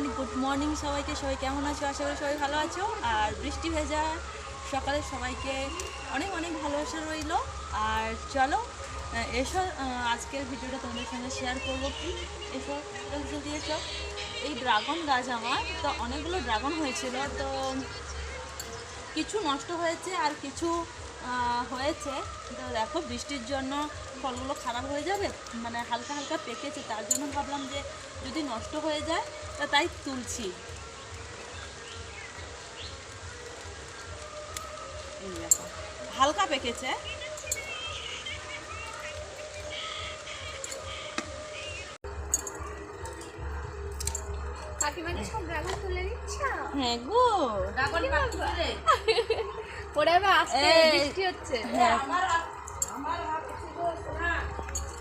And good morning সবাইকে। সবাই কেমন আছো? আশা করি সবাই ভালো আছো। আর বৃষ্টি ভেজা। সকালে সবাইকে অনেক অনেক ভালোবাসা রইল। আর চলো আহ, এসো আজকের ভিডিওটা তোমাদের সঙ্গে শেয়ার করব কি? এসো জলদি জলদি এসো এই ড্রাগন গাছ আমার তো অনেকগুলো ড্রাগন হয়েছিল। তো কিছু নষ্ট হয়েছে আর কিছু হয়েছে। তো দেখো বৃষ্টির জন্য ফলগুলো খারাপ হয়ে যাবে মানে হালকা হালকা পেকেছে তার জন্য ভাবলাম যে যদি নষ্ট হয়ে যায় তা তাই তুলছি। দেখো হালকা পেকেছে। কাকিমাকে সব ড্রাগন তুলে হ্যাঁ গো ড্রাগন ওরে বা আজকে বৃষ্টি হচ্ছে। হ্যাঁ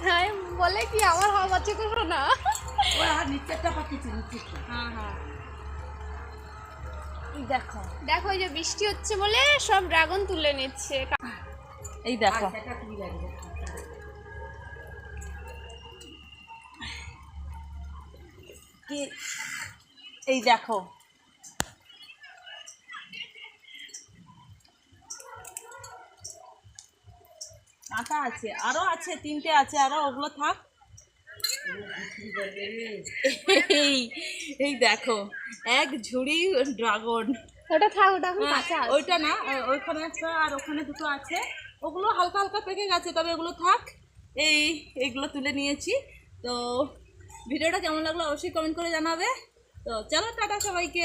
হ্যাঁ বলে কি আমার হাওয়া বাচ্চা করো না? হ্যাঁ হ্যাঁ। এই দেখো। দেখো এই যে বৃষ্টি হচ্ছে বলে সব ড্রাগন তুলে নিচ্ছে। এই দেখো। কি? এই দেখো। কাঁটা আছে আরও আছে তিনটে আছে আরও ওগুলো থাক। এই এই দেখো এক ঝুড়ি ড্রাগন। ওটা থাক ওটা হ্যাঁ, কাঁচা ওইটা না ওইখানে একটা আর ওখানে দুটো আছে। ওগুলো হালকা হালকা পেকে গেছে তবে ওগুলো থাক। এই এইগুলো তুলে নিয়েছি। তো ভিডিওটা কেমন লাগল অবশ্যই কমেন্ট করে জানাবে। তো চলো টাটা সবাইকে।